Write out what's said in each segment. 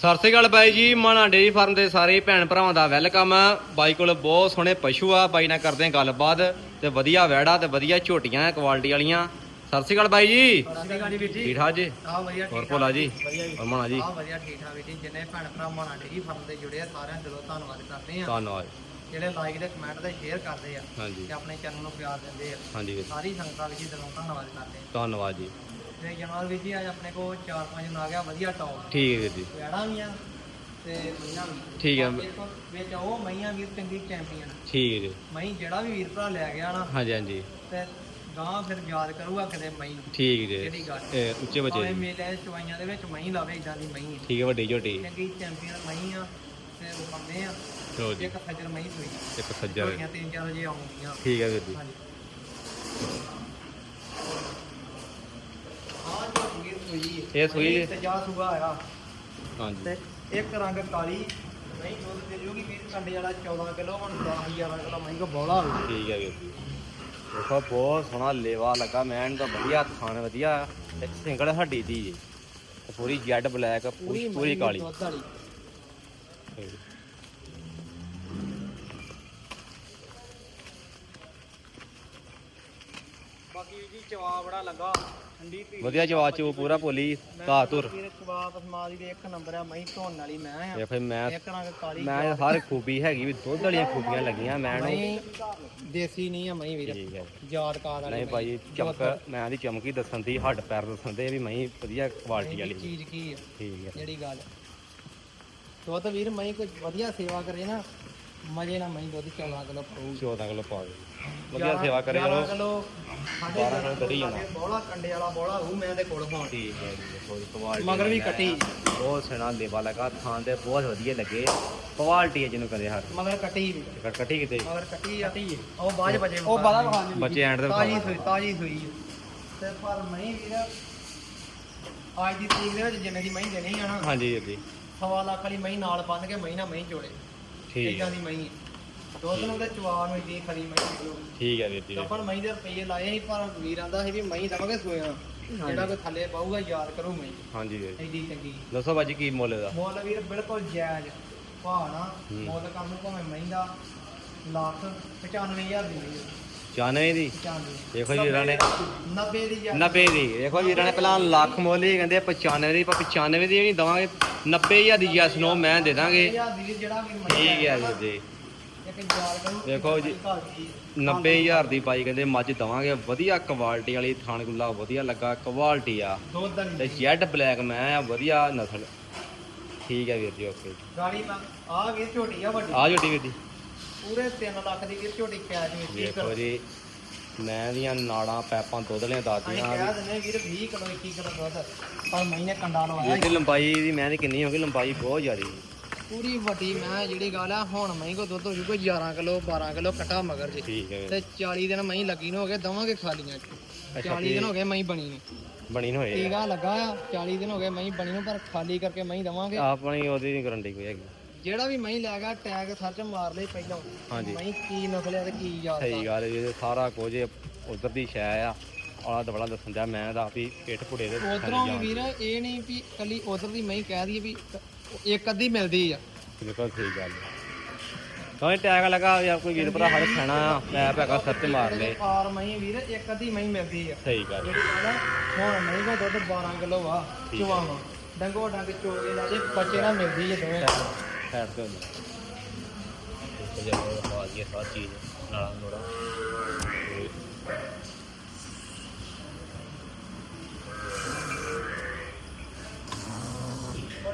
ਸਤਿ ਸ੍ਰੀ ਅਕਾਲ ਬਾਈ ਜੀ ਮਾਣਾ dairy farm ਦੇ ਸਾਰੇ ਭੈਣ ਭਰਾਵਾਂ ਦਾ ਵੈਲਕਮ। ਬਾਈ ਕੋਲ ਬਹੁਤ ਸੋਹਣੇ ਪਸ਼ੂ ਆ ਬਾਈ ਨਾਲ ਕਰਦੇ ਹਾਂ ਗੱਲਬਾਤ ਤੇ ਵਧੀਆ ਵੈੜਾ ਤੇ ਵਧੀਆ ਝੋਟੀਆਂ ਆ ਕੁਆਲਿਟੀ ਵਾਲੀਆਂ। ਸਤਿ ਸ੍ਰੀ ਅਕਾਲ ਬਾਈ ਜੀ। ਸਤਿ ਵੀਰ ਜੀ। ਠੀਕ ਠਾਕ ਜੀ? ਆ ਵਧੀਆ ਹੋਰ ਠੀਕ ਭੋਲਾ ਜੀ। ਵਧੀਆ ਜੀ। ਹੋਰ ਮਾਣਾ ਜੀ? ਆ ਵਧੀਆ ਠੀਕ ਠਾਕ ਵੀਰ ਜੀ। ਜਿੰਨੇ ਭੈਣ ਭਰਾ ਮਾਣਾ ਡੇਰੀ ਫਾਰਮ ਤੇ ਜੁੜੇ ਆ ਸਾਰਿਆਂ ਦਾ ਦਿਲੋਂ ਧੰਨਵਾਦ ਕਰਦੇ ਆ ਧੰਨਵਾਦ। ਜਿਹੜੇ ਲਾਈਕ ਤੇ ਕਮੈਂਟ ਤੇ ਸ਼ੇਅਰ ਕਰਦੇ ਆ ਹਾਂਜੀ। ਤੇ ਆਪਣੇ ਚੈਨਲ ਨੂੰ ਪਿਆਰ ਦਿੰਦੇ ਆ। ਹਾਂਜੀ ਵੀਰ। ਸਾਰੀ ਸੰਗਤਾਂ ਵਿੱਚ ਦਿਲੋਂ ਧੰਨਵਾਦ ਕਰਦੇ ਆ ਧੰਨਵਾਦ ਜੀ। ਤੇ ਜਨਾਬ ਵੀਰ ਜੀ ਅੱਜ ਆਪਣੇ ਕੋਲ ਚਾਰ ਪੰਜ ਨਾ ਗਿਆ ਵਧੀਆ ਟੌਪ ਠੀਕ ਹੈ ਵੀਰ ਜੀ। ਵੈੜਾਂ ਵੀ ਆ ਤੇ ਮਈਆਂ ਵੀ। ਠੀਕ ਆ। ਵਿੱਚ ਉਹ ਮਈਆਂ ਵੀਰ ਚੰਗੀ ਚੈਂਪੀਅਨ ਠੀਕ ਹੈ ਜੀ। ਮਈ ਜਿਹੜਾ ਵੀ ਵੀਰ ਭਰਾ ਲੈ ਗਿਆ ਨਾ ਹਾਂਜੀ ਹਾਂਜੀ। ਤੇ ਗਾਂ ਫਿਰ ਯਾਦ ਕਰੂਗਾ ਕਿਤੇ ਮਈ। ਨੂੰ ਠੀਕ ਜੀ। ਜਿਹੜੀ ਗੱਲ। ਇਹ ਉੱਚੇ ਬੱਚੇ ਭਾਵੇਂ ਜੀ। ਮੇਲੇ ਚਵਾਈਆਂ ਦੇ ਵਿੱਚ ਮਈ ਲਾਵੇ ਇਦਾਂ ਦੀ ਮਈ ਹੈ ਠੀਕ ਹੈ ਵੱਡੀ ਝੋਟੀ। ਚੰਗੀ ਚੈਂਪੀਅਨ ਮਈ ਆ ਤੇ ਉਹ ਬੰਦੇ ਆ। ਜੀ। ਇੱਕ ਸੱਜਰ ਮਈ ਹੋਈ। ਇੱਕ ਝੋਟੀਆਂ ਤਿੰਨ ਚਾਰ ਵਜੇ ਆਉਂਦੀਆਂ। ਠੀਕ ਹੈ ਵੀਰ ਜੀ। ਹਾਂਜੀ ਆਹ ਝੋਟੀ ਵੀਰ ਸੂਈ ਇਹ ਸੂਈ ਜੀ? ਤੇ ਜਾ ਸੂਆ ਆਇਆ ਹਾਂਜੀ। ਤੇ ਇੱਕ ਰੰਗ ਕਾਲੀ ਨਹੀਂ ਦੁੱਧ ਦੇ ਜੂਗੀ ਵੀਰ ਕੰਡੇ ਵਾਲਾ 14 ਕਿਲੋ ਹੁਣ 10000 ਕਿਲੋ ਮਹੀਂ ਕੋ ਬੋਲਾ ਹੋਊ ਠੀਕ ਹੈ ਵੀਰ ਜੀ। ਦੇਖੋ ਬਹੁਤ ਸੋਹਣਾ ਲੇਵਾ ਲੱਗਾ ਮੈਨ ਤਾਂ ਵਧੀਆ ਖਾਣ ਵਧੀਆ ਤੇ ਸਿੰਗਲ ਹੱਡੀ ਦੀ ਜੀ। ਤੇ ਪੂਰੀ ਜੈਡ ਬਲੈਕ ਪੂਰੀ ਪੂਰੀ ਮਹੀਂ ਕਾਲੀ। ਦੁੱਧ ਵਾਲੀ। ਬਾਕੀ ਜੀ ਚਵਾ ਬੜਾ ਲੱਗਾ। ਠੰਡੀ ਪੀ ਵਧੀਆ ਜਵਾਬ ਚ ਪੂਰਾ ਭੋਲੀ ਘਾਹ ਤੁਰ ਵੀਰ ਚਵਾ ਪਸਮਾਲ ਦੀ ਇੱਕ ਨੰਬਰ ਆ ਮਹੀਂ ਧੋਣ ਵਾਲੀ ਮੈਂ ਆ। ਇਹ ਫਿਰ ਮੈਂ ਇੱਕ ਰੰਗ ਕਾਲੀ ਮੈਂ ਹਰ ਖੂਬੀ ਹੈਗੀ ਵੀ ਦੁੱਧ ਵਾਲੀਆਂ ਖੂਬੀਆਂ ਲੱਗੀਆਂ ਮੈਂ ਨੂੰ। ਮਹੀਂ ਦੇਸੀ ਨਹੀਂ ਆ ਮਹੀਂ ਵੀਰ। ਠੀਕ ਹੈ। ਯਾਦ ਕਾਰ ਵਾਲੀ ਨਹੀਂ ਭਾਈ ਚਮਕ ਮੈਂ ਦੀ ਚਮਕੀ ਦੱਸਣ ਦੀ ਹੱਡ ਪੈਰ ਦੱਸਣ ਦੇ ਵੀ ਮੈਂ ਵਧੀਆ ਕੁਆਲਿਟੀ ਵਾਲੀ ਚੀਜ਼ ਕੀ ਆ ਠੀਕ ਹੈ। ਜਿਹੜੀ ਗੱਲ। ਦੁੱਧ ਵੀਰ ਮਹੀਂ ਕੋਈ ਵਧੀਆ ਸੇਵਾ ਕਰੇ ਨਾ ਮਜੇ ਨਾਲ ਮਹੀਂ ਦੁੱਧ 14 ਕਿਲੋ ਪਾਊ। 14 ਕਿਲੋ ਪਾ ਦੇ ਵਧੀਆ ਸੇਵਾ ਕਰੇ ਕਿਲੋ 12 ਕਿਲੋ ਕੱਢੀ ਜਾਣਾ। ਬੋਲਾ ਕੰਡੇ ਵਾਲਾ ਬੋਲਾ ਉਹ ਮੈਂ ਦੇ ਕੋਲ ਹੋਣ। ਠੀਕ ਹੈ ਜੀ ਕੋਈ ਕੁਆਲਿਟੀ ਮਗਰ ਵੀ ਕੱਟੀ। ਬਹੁਤ ਸੋਹਣਾ ਲੇਵਾ ਲਗਾ ਥਾਂ ਦੇ ਬਹੁਤ ਵਧੀਆ ਲੱਗੇ। ਕੁਆਲਿਟੀ ਹੈ ਜਿਹਨੂੰ ਕਹਿੰਦੇ ਹਰ। ਮਗਰ ਕੱਟੀ ਵੀ। ਕੱਟੀ ਕਿਤੇ? ਮਗਰ ਕੱਟੀ ਆ। ਉਹ ਬਾਜ ਬਜੇ ਉਹ ਬਾਲਾ ਵਿਖਾ ਬੱਚੇ ਐਂਡ ਦੇ ਤਾਜੀ ਸੂਈ ਤਾਜੀ ਸੂਈ। ਆ। ਤੇ ਪਰ ਮਹੀਂ ਵੀਰ ਅੱਜ ਦੀ ਤਰੀਕ ਦੇ ਵਿੱਚ ਜਿੰਨੇ ਦੀ ਮਹੀਂ ਦੇਣੀ ਆ ਨਾ ਹਾਂਜੀ ਜੀ ਸਵਾ ਲੱਖ ਵਾਲੀ ਮਹੀਂ ਨਾਲ ਬੰਨ ਕੇ ਮਹੀਂ ਨਾਲ ਮਹੀਂ ਜੋੜੇ। ਠੀਕ ਇਦਾਂ ਦੀ ਮਹੀਂ। ਦੁੱਧ ਨੂੰ ਤੇ ਚਵਾ ਨੂੰ ਇਦੀ ਖਰੀ ਮਹੀਂ ਠੀਕ ਹੈ ਵੀਰ ਜੀ ਆਪਾਂ ਮਹੀਂ ਦੇ ਰੁਪਏ ਲਾਏ ਸੀ ਪਰ ਵੀਰ ਆਂਦਾ ਸੀ ਵੀ ਮਹੀਂ ਦਵਾਂਗੇ ਸੋਇਆ। ਜਿਹੜਾ ਕੋਈ ਥੱਲੇ ਪਾਊਗਾ ਯਾਦ ਕਰੂ ਮਹੀਂ। ਹਾਂਜੀ ਵੀਰ। ਐਡੀ ਚੰਗੀ। ਦੱਸੋ ਬਾਜੀ ਕੀ ਮੁੱਲ ਦਾ ਮੁੱਲ ਵੀਰ ਬਿਲਕੁਲ ਜਾਇਜ਼। ਭਾਣਾ ਹੂੰ। ਮੁੱਲ ਕੰਮ ਨੂੰ ਭਾਵੇਂ ਮਹੀਂ ਦਾ। ਲੱਖ 95000 ਦੀ ਮਹੀਂ 94 ਦੀ? 95 ਦੇਖੋ ਜੀ ਇਹਨਾਂ ਨੇ। 90 ਦੀ ਯਾਰ 90 ਦੀ। ਦੇਖੋ ਵੀਰਾਂ ਨੇ ਪਹਿਲਾਂ ਲੱਖ ਮੁੱਲ ਹੀ ਕਹਿੰਦੇ 95 ਦੀ ਪਰ 95 ਦੀ ਵੀ ਨਹੀਂ ਦਵਾਂਗੇ। 90000 ਦੀ ਜੈਸ ਨੋ ਮੈਂ ਦੇ ਦਾਂਗੇ। 90000 ਦੀ ਜਿਹੜਾ ਵੀ ਮਹੀਂ ਠੀਕ ਹੈ ਜੀ ਕਰੂ ਦੇਖੋ ਜੀ, 90000 ਦੀ ਬਾਈ ਕਹਿੰਦੇ ਮੱਝ ਦਵਾਂਗੇ। ਵਧੀਆ ਕੁਆਲਿਟੀ ਵਾਲੀ ਥਾਣ ਗੁੱਲਾ ਵਧੀਆ ਲੱਗਾ ਕੁਆਲਿਟੀ ਆ। ਤੇ ਜੈਡ ਬਲੈਕ ਮੈਂ ਆ ਵਧੀਆ ਨਸਲ। ਠੀਕ ਹੈ ਵੀਰ ਜੀ ਓਕੇ ਗਾੜੀ ਆ ਵੀਰ ਝੋਟੀ ਆ ਵੱਡੀ। ਆ ਝੋਟੀ ਵੀਰ ਜੀ। ਪੂਰੇ 3 ਲੱਖ ਦੀ ਵੀਰ ਝੋਟੀ ਕੈਸ਼ ਵਿੱਚ। ਹੀ ਦੇਖੋ ਜੀ ਮੈਂ ਦੀਆਂ ਨਾੜਾਂ ਪੈਪਾਂ ਦੁੱਧ ਲਿਆ ਅਸੀਂ ਦਾਦੀਆਂ ਕਹਿ ਦਿੰਦੇ ਵੀਰ 20 ਕਿਲੋ 21 ਕਿਲੋ ਦੁੱਧ। ਪਰ ਮਹੀਨੇ ਕੰਡਾ ਲਵਾਇਆ ਇਹਦੀ ਲੰਬਾਈ ਦੀ ਮੈਂ ਦੀ ਕਿੰਨੀ ਹੋ ਗਈ ਲੰਬਾਈ ਬਹੁਤ ਜ਼ਿਆਦੀ। ਪੂਰੀ ਵੱਡੀ ਮੈਂ ਜਿਹੜੀ ਗੱਲ ਆ ਹੁਣ ਮਹੀਂ ਕੋ ਦੁੱਧ ਹੋ ਜੂ ਕੋਈ 11 ਕਿਲੋ 12 ਕਿਲੋ ਕਟਾ ਮਗਰ ਜੀ। ਠੀਕ ਹੈ ਤੇ 40 ਦਿਨ ਮਹੀਂ ਲੱਗੀ ਨੂੰ ਹੋ ਗਏ ਦਵਾਂਗੇ ਖਾਲੀਆਂ ਚ। ਅੱਛਾ, 40 ਦਿਨ ਹੋ ਗਏ ਮਹੀਂ ਬਣੀ ਨੂੰ। ਬਣੀ ਨੂੰ ਹੋਏ ਟੀਕਾ ਲੱਗਾ ਆ 40 ਦਿਨ ਹੋ ਗਏ ਮਹੀਂ ਬਣੀ ਨੂੰ ਪਰ ਖਾਲੀ ਕਰਕੇ ਮਹੀਂ ਦਵਾਂਗੇ। ਆਪਣੀ ਉਹਦੀ ਨਹੀਂ ਗਰੰਟੀ ਕੋਈ ਹੈਗੀ। ਜਿਹੜਾ ਵੀ ਮਹੀਂ ਲੈ ਗਿਆ ਟੈਗ ਸਰਚ ਮਾਰ ਲਈ ਪਹਿਲਾਂ। ਹਾਂਜੀ। ਮਹੀਂ ਕੀ ਨਸਲ ਤੇ ਕੀ ਯਾਦ ਸਹੀ ਗੱਲ ਹੈ ਜੀ ਇਹ ਸਾਰਾ ਕੁਝ ਉਧਰ ਦੀ ਸ਼ੈ ਆ। ਆਲਾ ਦਵਲਾ ਦੱਸਣ ਦਾ ਮੈਂ ਦਾ ਵੀ ਪਿੱਠ ਪੁੜੇ ਦੇ ਉਧਰੋਂ ਵੀ ਵੀਰ ਇਹ ਨਹੀਂ ਵੀ ਕੱਲੀ ਉਧਰ ਦੀ ਮਹੀਂ ਕਹਿ ਦਈਏ ਵੀ ਇੱਕ ਅੱਧੀ ਮਿਲਦੀ ਆ। ਬਿਲਕੁਲ ਸਹੀ ਗੱਲ ਹੈ ਤਾਂ ਟੈਗ ਲਗਾ ਯਾਰ ਕੋਈ ਵੀਰ ਭਰਾ ਹਰ ਖਾਣਾ ਆ ਮੈਂ ਪੈਗਾ ਸਰਚ ਮਾਰ ਲੈ ਪਾਰ ਮਹੀਂ ਵੀਰ ਇੱਕ ਅੱਧੀ ਮਹੀਂ ਮਿਲਦੀ ਆ। ਸਹੀ ਗੱਲ ਜਿਹੜੀ ਆ, ਹੁਣ ਮਹੀਂ ਕੋ ਦੁੱਧ 12 ਕਿਲੋ ਠੀਕ ਆ। ਚਵਾਵਾ। ਡੰਗੋ ਡੰਗ ਚੋਗੇ ਲਾ ਜੇ ਬੱਚੇ ਨਾਲ ਮਿਲਦੀ ਆ ਦੋਵੇਂ। ਸਾਈਡ ਤੇ ਹੁੰਦਾ। ਤੇ ਜਦੋਂ ਖਵਾ ਦਈਏ ਸਾਰੀ ਚੀਜ਼ ਨਾਲ ਨੋੜਾ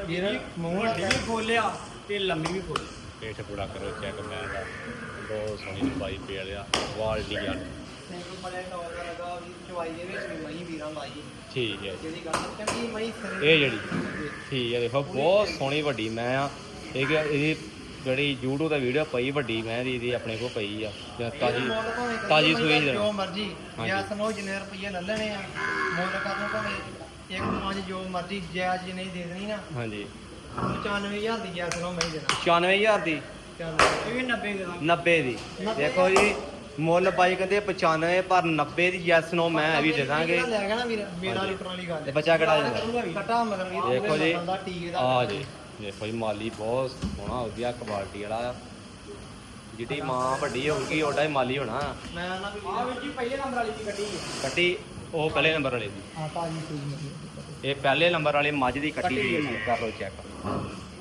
ਵੀਰ ਮੂੰਹ ਵੱਡੀ ਵੀ ਖੋਲਿਆ ਤੇ ਲੰਮੀ ਵੀ ਖੋਲ। ਪੇਟ ਪੂੜਾ ਕਰੋ ਚੈੱਕ ਮੈਂ ਦਾ ਬਹੁਤ ਸੋਹਣੀ ਲੰਬਾਈ ਪੇ ਲਿਆ ਕੁਆਲਿਟੀ ਯਾਰ ਸਿੰਗਲ ਬੜੇ ਟੌਰ ਦਾ ਲਗਾ ਵੀ ਚਵਾਈ ਦੇ ਵਿੱਚ ਵੀ ਮਹੀਂ ਵੀਰਾਂ ਲਾਈ ਠੀਕ ਹੈ। ਜਿਹੜੀ ਗੱਲ ਚੰਗੀ ਮਹੀਂ ਇਹ ਜਿਹੜੀ ਠੀਕ ਹੈ ਦੇਖੋ ਬਹੁਤ ਸੋਹਣੀ ਵੱਡੀ ਮੈਂ ਆ। ਇਹ ਕਿ ਇਹਦੀ ਜਿਹੜੀ YouTube ਤੇ ਵੀਡੀਓ ਪਈ ਵੱਡੀ ਮੈਂ ਦੀ ਇਹਦੀ ਆਪਣੇ ਕੋਲ ਪਈ ਆ। ਜਾਂ ਤਾਜੀ ਤਾਜੀ ਸੂਈ। ਜੋ ਮਰਜ਼ੀ ਹਾਂਜੀ। ਜਾਂ ਸਮੋ ਜਿੰਨੇ ਰੁਪਏ ਲੈ ਲੈਣੇ ਆ ਮੁੱਲ ਕਰਨ ਭਾਵੇਂ ਇੱਕ ਪੰਜ ਜੋ ਮਰਜ਼ੀ ਜਾਇਜ਼ ਜੀ ਨਹੀਂ ਦੇ ਦੇਣੀ ਨਾ। ਹਾਂਜੀ। 95000 ਦੀ ਜਾਇਜ਼ ਸਮੋ ਮਹੀਂ ਦੇਣਾ 95000 ਦੀ? ਚੱਲ। ਇਹ ਵੀ 90 ਦੇ। ਦਾਂਗੇ 90 ਦੀ ਦੇਖੋ ਜੀ ਮੁੱਲ ਬਾਈ ਕਹਿੰਦੇ 95 ਪਰ 90 ਦੀ ਯੈਸ ਨੋ ਮੈਂ ਵੀ ਦੇ ਦਾਂਗੇ ਲੈ ਗਿਆ ਨਾ ਵੀਰ ਮੇਰਾ ਲੁੱਟਣ ਵਾਲੀ ਗੱਲ ਤੇ ਬੱਚਾ ਕਿਹੜਾ ਜਾਂਦਾ ਕਟਾ ਮਗਰ ਵੀਰ। ਦੇਖੋ ਜੀ। ਦਾ ਟੀਕੇ ਦਾ ਆ ਜੀ। ਦੇਖੋ ਜੀ ਮਾਲੀ ਬਹੁਤ ਸੋਹਣਾ ਵਧੀਆ ਕੁਆਲਿਟੀ ਵਾਲਾ। ਆ ਜਿਹੜੀ ਮਾਂ ਵੱਡੀ ਹੋਊਗੀ ਉਹਦਾ ਹੀ ਮਾਲੀ ਹੋਣਾ। ਮੈਂ ਨਾ ਵੀ ਆ ਵੀਰ ਜੀ ਪਹਿਲੇ ਨੰਬਰ ਵਾਲੀ ਦੀ ਕੱਢੀ ਹੈ ਕੱਟੀ ਉਹ ਪਹਿਲੇ ਨੰਬਰ ਵਾਲੇ ਦੀ। ਹਾਂ ਸੂਈ ਨਹੀਂ ਇਹ ਪਹਿਲੇ ਨੰਬਰ ਵਾਲੇ ਮੱਝ ਦੀ ਕੱਟੀ ਕੱਟੀ ਹੋਈ ਹੈ ਕਰ ਲਓ ਚੈੱਕ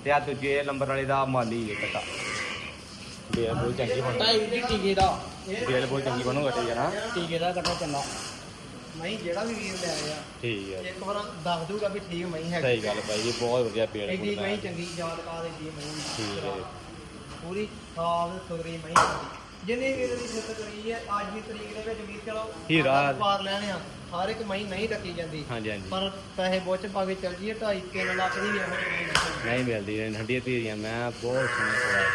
ਤੇ ਆ ਦੂਜੇ ਨੰਬਰ ਵਾਲੇ ਦਾ ਮਾਲੀ ਹੈ ਕਟਾ। ਬੇਲ ਬਹੁਤ ਚੰਗੀ ਬਣ। ਢਾਈ ਦੀ ਟੀਕੇ ਦਾ। ਬੇਲ ਬਹੁਤ ਚੰਗੀ ਬਣੂਗਾ ਠੀਕ ਹੈ ਨਾ? ਟੀਕੇ ਦਾ ਕੱਟਾ ਚੰਗਾ। ਮੈਂ ਜਿਹੜਾ ਵੀ ਵੀਰ ਲੈ ਆਇਆ। ਠੀਕ ਹੈ ਇੱਕ ਵਾਰ ਦੱਸ ਦੂਗਾ ਵੀ ਠੀਕ ਮੈਂ ਹੈਗਾ। ਸਹੀ ਗੱਲ ਬਾਈ ਜੀ ਬਹੁਤ ਵਧੀਆ ਪੇੜ ਐਡੀ ਫੁੱਲ ਮੈਂ ਚੰਗੀ ਯਾਦ ਕਾ ਦਿੱਤੀ ਠੀਕ ਮੈਂ ਹੈ ਪੂਰੀ ਸਾਫ਼ ਸੁਥਰੀ ਮੈਂ ਜਿੰਨੀ ਵੀਰ ਦੀ ਸਿੱਤ ਕਰੀ ਹੈ ਅੱਜ ਦੀ ਤਰੀਕ ਦੇ ਵਿੱਚ ਵੀਰ ਚਲੋ ਹੀਰਾ। ਪਾਰ ਲੈਣੇ ਆ। ਹਰ ਇੱਕ ਮਹੀਂ ਨਹੀਂ ਰੱਖੀ ਜਾਂਦੀ। ਹਾਂਜੀ ਹਾਂਜੀ। ਪਰ ਪੈਸੇ ਬੁੱਚ ਪਾ ਕੇ ਚੱਲ ਜੀਏ 2.5 3 ਲੱਖ ਦੀ ਵੀ ਇਹੋ ਨਹੀਂ ਨਹੀਂ ਮਿਲਦੀ ਨੇ ਠੰਡੀਆਂ ਧੀਰੀਆਂ ਮੈਂ ਬਹੁਤ ਸਵਾਲ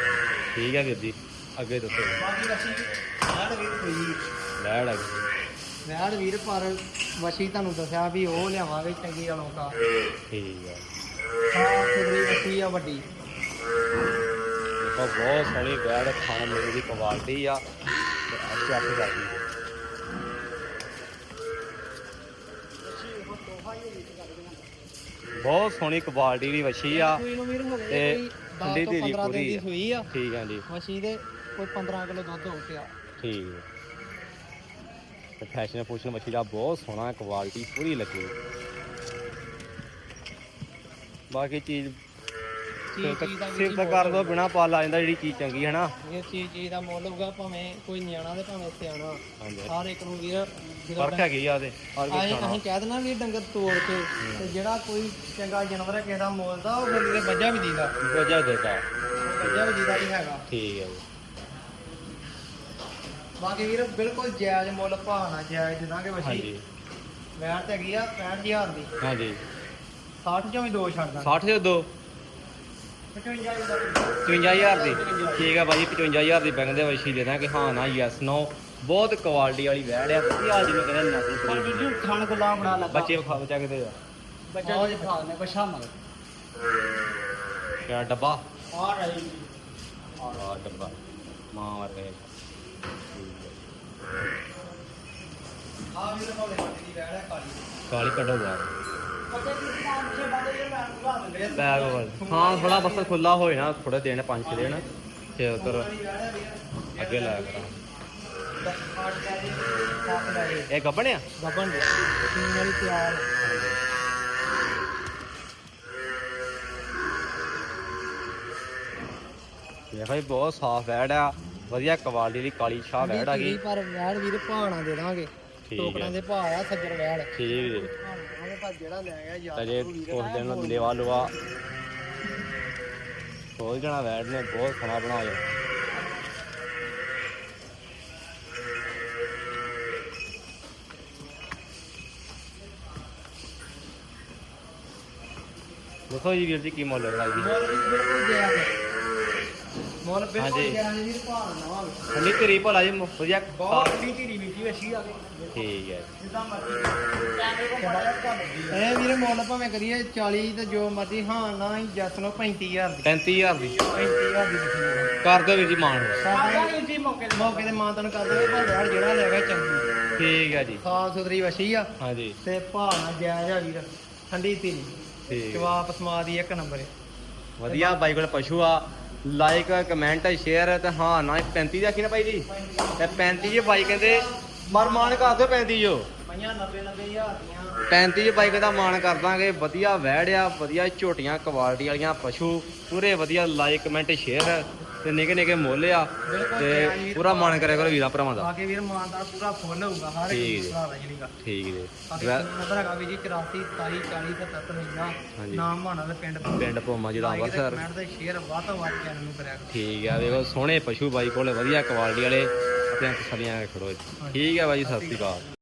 ਠੀਕ ਹੈ ਵੀਰ ਜੀ ਅੱਗੇ ਦੱਸੋ। ਬਾਕੀ ਵਸੀ ਵੈੜ ਵੀਰ ਹੋਈ ਲੈੜ ਆ ਵੈੜ ਵੀਰ ਪਰ ਵਸੀ ਤੁਹਾਨੂੰ ਦੱਸਿਆ ਵੀ ਉਹ ਲਿਆਵਾਂਗੇ ਚੰਗੀ ਵਾਲੋਂ ਕਾ ਠੀਕ ਹੈ ਸਾਫ਼ ਸੁਥਰੀ ਵਸੀ ਆ ਵੱਡੀ। ਦੇਖੋ ਬਹੁਤ ਸੋਹਣੀ ਬੈੜ ਖਾਣ ਮੇਰੀ ਦੀ ਕੁਆਲਿਟੀ ਆ। ਤੇ ਅੱਛੇ ਆਪੇ ਕਰਦੀ ਹੈ ਬਹੁਤ ਸੋਹਣੀ ਕੁਆਲਿਟੀ ਦੀ ਵੱਛੀ ਆ। ਹੋ ਤੇ ਗਏ ਕੋਈ 10 ਠੰਡੀ ਤੋਂ ਧੀਰੀ 15 ਦਿਨ ਪੂਰੀ ਦੀ ਆ। ਆ। ਠੀਕ ਹੈ ਜੀ। ਵਸੀ ਦੇ ਕੋਈ 15 ਕਿਲੋ ਦੁੱਧ ਹੋ ਗਿਆ। ਠੀਕ ਹੈ ਤੇ ਫੈਸ਼ਨ ਫੂਸ਼ਨ ਮੱਛੀ ਦਾ ਬਹੁਤ ਸੋਹਣਾ ਕੁਆਲਿਟੀ ਪੂਰੀ ਲੱਗੀ। ਬਾਕੀ ਚੀਜ਼ ਚੀਜ਼ ਚੀਜ਼ ਦਾ ਕਰ ਦੋ ਬਿਨਾ ਪਾਲ ਆ ਜਾਂਦਾ ਜਿਹੜੀ ਚੀਜ਼ ਚੰਗੀ ਹੈ ਨਾ। ਇਹ ਚੀਜ਼ ਚੀਜ਼ ਦਾ ਮੁੱਲ ਹੋਊਗਾ ਭਾਵੇਂ ਕੋਈ ਨਿਆਣਾ ਤੇ ਭਾਵੇਂ ਸਿਆਣਾ। ਹਾਂਜੀ। ਹਰ ਇੱਕ ਨੂੰ ਵੀਰ ਜਦੋਂ ਫ਼ਰਕ ਹੈਗੀ ਆ ਉਹਦੇ ਹਰ ਕੋਈ ਅਸੀਂ ਖਾਣਾ ਅਸੀਂ ਕਹਿ ਦੇਣਾ ਵੀ ਡੰਗਰ ਤੋੜ ਕੇ ਤੇ ਜਿਹੜਾ ਕੋਈ ਚੰਗਾ ਜਾਨਵਰ ਹੈ ਕਿਸੇ ਦਾ ਮੁੱਲ ਦਾ ਉਹ ਫਿਰ ਵੀਰੇ ਬੱਜਾ ਵੀ ਦੀਦਾ। ਵਜਾ ਦੇਤਾ। ਬੱਜਾ ਵੀ ਦੀਦਾ ਵੀ ਹੈਗਾ। ਠੀਕ ਹੈ ਜੀ। ਬਾਕੀ ਵੀਰ ਬਿਲਕੁਲ ਜਾਇਜ਼ ਮੁੱਲ ਭਾਅ ਜਾਇਜ਼ ਵਸੀ। ਹਾਂਜੀ। ਵੈਟ ਤੇ ਹੈਗੀ ਆ 65000 ਦੀ ਹਾਂਜੀ। 60 ਚੋਂ ਵੀ ਦੋ ਛੱਡ ਦਾਂ 60 ਦੇ। ਦੋ 55000 ਦਾ। 55000 ਦੀ। ਠੀਕ ਹੈ ਭਾਜੀ 55000 ਦੀ ਬੈਂਕ ਦੇ ਵਸ਼ੀ ਦੇ ਦਾਂਗੇ। ਹਾਂ ਨਾ ਯੈਸ ਨੋ ਬਹੁਤ ਕੁਆਲਿਟੀ ਵਾਲੀ ਵੈੜ ਆ। ਵਧੀਆ ਜਿਹਨੂੰ ਕਹਿੰਦੇ ਨਸਲ ਪਰ ਜੀ ਖਾਣ ਗੁਲਾਮ ਬਣਾ ਲੱਗਾ। ਬੱਚੇ ਖਾ ਬਚਾ ਕਿਤੇ ਆ? ਬੱਚਾ ਜੀ ਖਾ ਲੈ ਬਸ਼ਾ ਮਲ ਕਿਆ ਡੱਬਾ? ਆ ਰਹੀ ਆ ਡੱਬਾ। ਮਾਂ ਵਰ ਕੋਲੇ ਦੀ ਵੈਟ ਹੈ ਕਾਲੀ। ਕਾਲੀ ਕੱਢੋ ਬਾਹਰ। ਬੱਚੇ ਦੀ ਨਾਮ ਪਿੱਛੇ ਬੰਦੇ ਜਿਹੜੇ ਮੈਂ ਭੁਲਾ ਦਿੰਦੇ ਆ। ਬੈਗ ਵੱਲ। ਹਾਂ ਥੋੜਾ ਬਸ ਖੁੱਲਾ ਹੋਏ ਨਾ ਥੋੜੇ ਦਿਨ ਪੰਜ ਛੇ ਦਿਨ ਤੇ ਉਧਰ ਅੱਗੇ ਲਾਇਆ ਕਰਾਂ ਇਹ ਗੱਬਣ ਆ? ਗੱਬਨ ਦੇ। ਵਾਲੀ ਤਿਆਰ। ਦੇਖੋ ਜੀ ਬਹੁਤ ਸਾਫ਼ ਵੈੜ ਆ। ਵਧੀਆ ਕੁਆਲਿਟੀ ਦੀ ਕਾਲੀ ਸ਼ਾਹ ਵੈੜ ਆ ਗਈ। ਪਰ ਵੈੜ ਵੀਰ ਭਾਣਾ ਦੇ ਦਾਂਗੇ। ਠੀਕ ਟੋਕਰਾਂ ਹੈ। ਦੇ ਭਾਅ ਆ ਸੱਜਰ ਠੀਕ। ਜੀ ਉਹਦੇ ਪਰ ਜਿਹੜਾ ਲੈ ਗਿਆ ਯਾਰ ਅਜੇ ਉਸ ਦਿਨ ਲੇਵਾ ਲਵਾ ਖੋਲ ਜਣਾ ਵੈੜ ਨੇ ਬਹੁਤ ਸੋਹਣਾ ਬਣਾਇਆ। ਦੱਸੋ ਜੀ ਵੀਰ ਜੀ ਕੀ ਮੁੱਲ ਲਗਾਈ ਦੀ ਮੋਲ ਬਿਲਕੁਲ ਹਾਂਜੀ। ਜਾਇਜ਼ ਵੀਰ ਭਾਅ ਨਾ ਠੰਡੀ ਤੇਰੀ ਭਲਾ ਜੀ ਵਧੀਆ ਬਹੁਤ ਠੰਡੀ ਧੀਰੀ ਮਿੱਟੀ ਵਸੀ ਆ ਗਈ ਠੀਕ ਹੈ ਜਿੱਦਾਂ ਮਰਜ਼ੀ। ਇਹ ਵੀਰ ਮੁੱਲ ਭਾਵੇਂ ਕਰੀਏ 40 ਤੇ ਜੋ ਮਰਜ਼ੀ ਹਾਂ ਨਾ ਹੀ ਜੱਸ ਨੂੰ 35000 ਦੀ। 35000 ਦੀ। 35000 ਦੀ ਦਿੱਤੀ ਕਰ ਦਿਓ ਵੀਰ ਜੀ ਮਾਣ। ਸਾਡੇ ਜੀ ਮੌਕੇ ਤੇ। ਮੌਕੇ ਤੇ ਮਾਂ ਤੈਨੂੰ ਕਰ ਦੇਵੇ ਪਰ ਵੈੜ ਜਿਹੜਾ ਲੈ ਗਿਆ ਚੰਗੀ। ਠੀਕ ਹੈ ਜੀ। ਸਾਫ਼ ਸੁਥਰੀ ਵਸੀ ਆ। ਹਾਂਜੀ। ਤੇ ਭਾਅ ਨਾ ਜਾਇਜ਼ ਆ ਵੀਰ ਠੰਡੀ ਧੀਰੀ ਠੀਕ। ਜਵਾਬ ਸਮਾ ਦੀ ਇੱਕ ਨੰਬਰ ਹੈ। ਵਧੀਆ ਬਾਈ ਕੋਲ ਪਸ਼ੂ ਆ। ਲਾਈਕ ਕਮੈਂਟ ਸ਼ੇਅਰ ਤੇ ਹਾਂ, ਨਾ 35 ਦਾ ਕੀ ਨਾ ਭਾਈ ਜੀ ਤੇ 35 ਜੀ ਬਾਈ ਕਹਿੰਦੇ, ਮਰ ਮਾਨ ਕਰ ਦਿਓ 35 ਜੋ ਪਈਆਂ 90 90000 ਦੀਆਂ 35 ਜੀ ਬਾਈ ਕਹਿੰਦਾ ਮਾਨ ਕਰ ਦਾਂਗੇ, ਵਧੀਆ ਵੈੜ ਵਧੀਆ ਝੋਟੀਆਂ ਕੁਆਲਿਟੀ ਵਾਲੀਆਂ ਪਸ਼ੂ, ਪੂਰੇ ਵਧੀਆ ਲਾਈਕ ਕਮੈਂਟ ਸ਼ੇਅਰ ਤੇ ਨਿੱਕੇ ਨਿੱਕੇ ਮੁੱਲ ਆ ਤੇ ਪੂਰਾ ਮਾਨ ਕਰਿਆ ਕਰੋ ਵੀਰਾਂ ਭਰਾਵਾਂ ਦਾ। ਬਾਕੀ ਵੀਰ ਮਾਨ ਦਾ ਪੂਰਾ ਫੁੱਲ ਹੋਊਗਾ ਹਰ ਠੀਕ ਇੱਕ ਜੀ। ਭਰਾ ਦਾ ਠੀਕ ਜੀ। ਨੰਬਰ ਹੈਗਾ ਵੀ ਜੀ 84 27 40 77 59 ਹਾਂਜੀ। ਨਾਮ ਮਾਣਾ ਦੇ ਪਿੰਡ ਪਿੰਡ ਭੋਮਾ ਜਿਹੜਾ ਅੰਮ੍ਰਿਤਸਰ। ਕਮੈਂਟ ਤੇ ਸ਼ੇਅਰ ਵੱਧ ਤੋਂ ਵੱਧ ਚੈਨਲ ਨੂੰ ਕਰਿਆ ਕਰੋ। ਠੀਕ ਆ ਦੇਖੋ ਸੋਹਣੇ ਪਸ਼ੂ ਬਾਈ ਕੋਲੇ ਵਧੀਆ ਕੁਆਲਿਟੀ ਵਾਲੇ ਆਪਣੀਆਂ ਤਸਲੀਆਂ ਖੜੋ ਠੀਕ ਆ ਬਾਈ ਸਤਿ ਸ਼੍ਰੀ ਅਕਾਲ।